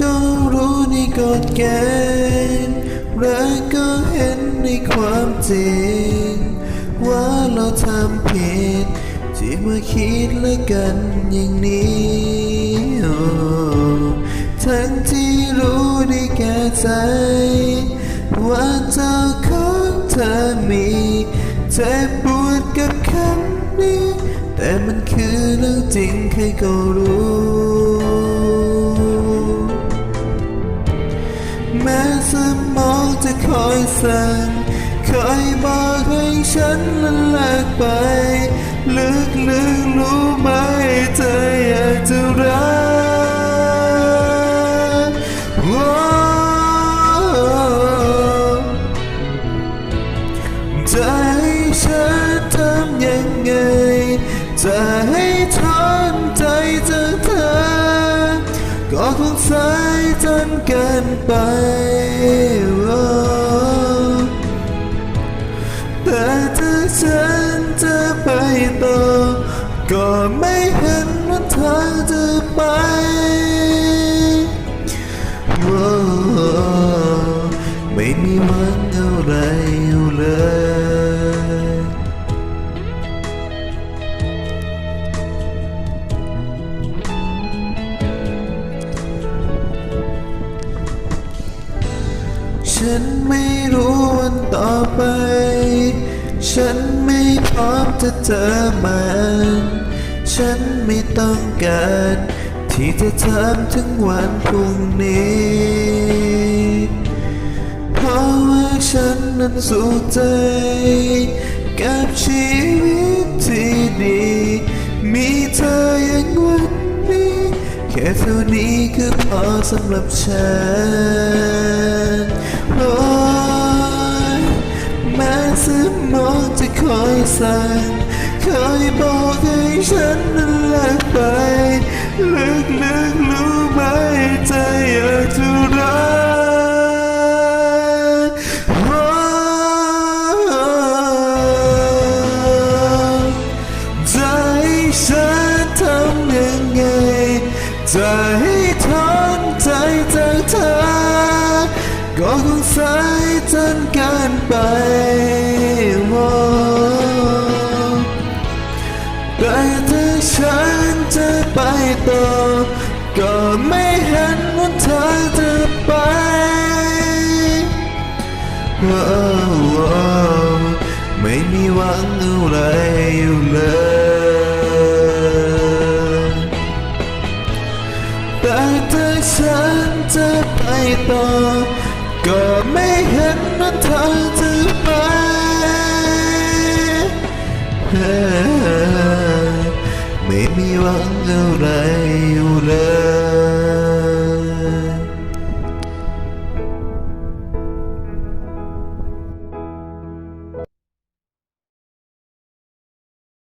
ก็รู้ในกฎเกณฑ์และก็เห็นในความจริง ว่าเราทำผิด ที่มาคิดและกันอย่างนี้โอ้ทั้งที่รู้ในแก่ใจ ว่าเจ้าของเธอมีเจ็บปวดกับคำนี้ แต่มันคือเรื่องจริงใครก็รู้ สั่งคยบอกให้ฉันละลากไป ลึกลึกๆรู้ไหมเธออยากจะรักโอ้จะให้ฉันทำยังไง จะให้ทนใจจากเธอ ก็คงสายจนเกินไป ไม่เห็นว่าทางจะไปโอ้ไม่มีวังอะไรเลยฉันไม่รู้วันต่อไป ฉันไม่พร้อมจะเจอมัน ฉันไม่ต้องการ ที่จะทำถึงวันพรุ่งนี้ เพราะว่าฉันนั้นสุขใจ กับชีวิตที่ดี มีเธออย่างวันนี้ แค่เท่านี้คือพอสำหรับฉันโอ้ยแม้สมองจะคอยสั่งคอยบอก ฉันนั้นลิกไปลึกลึกรู้ไหมใจอยากจะรักโอ้จะให้ฉันทำยังไงจะให้ทนใจจากเธอก็คงสายจนเกินไป ต่อก็ไม่เห็นว่าเธอจะไปโอ้โอ้ไม่มีหวังอะไรอยู่เลยแต่ถ้าฉันจะไปต่อก็ไม่เห็นว่าเธอจะไป Maybe one day you'll